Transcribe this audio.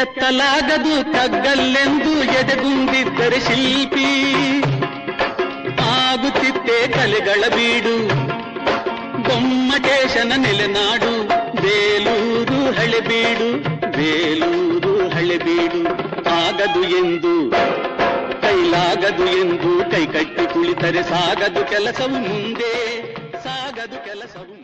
ಕೆತ್ತಲಾಗದು ಕಗ್ಗಲ್ಲೆಂದು ಎದೆಗುಂದಿದ್ದರೆ ಶಿಲ್ಪಿ ಆಗುತ್ತಿತ್ತೆ ಕಲೆಗಳ ಬೀಡು ಗೊಮ್ಮಟೇಶನ ನೆಲೆನಾಡು ಬೇಲೂರು ಹಳೆಬೀಡು ಬೇಲೂರು ಹಳೆಬೀಡು ಆಗದು ಎಂದು ಕೈಲಾಗದು ಎಂದು ಕೈಕಟ್ಟಿ ಕುಳಿತರೆ ಸಾಗದು ಕೆಲಸವು ಮುಂದೆ ಸಾಗದು ಕೆಲಸವು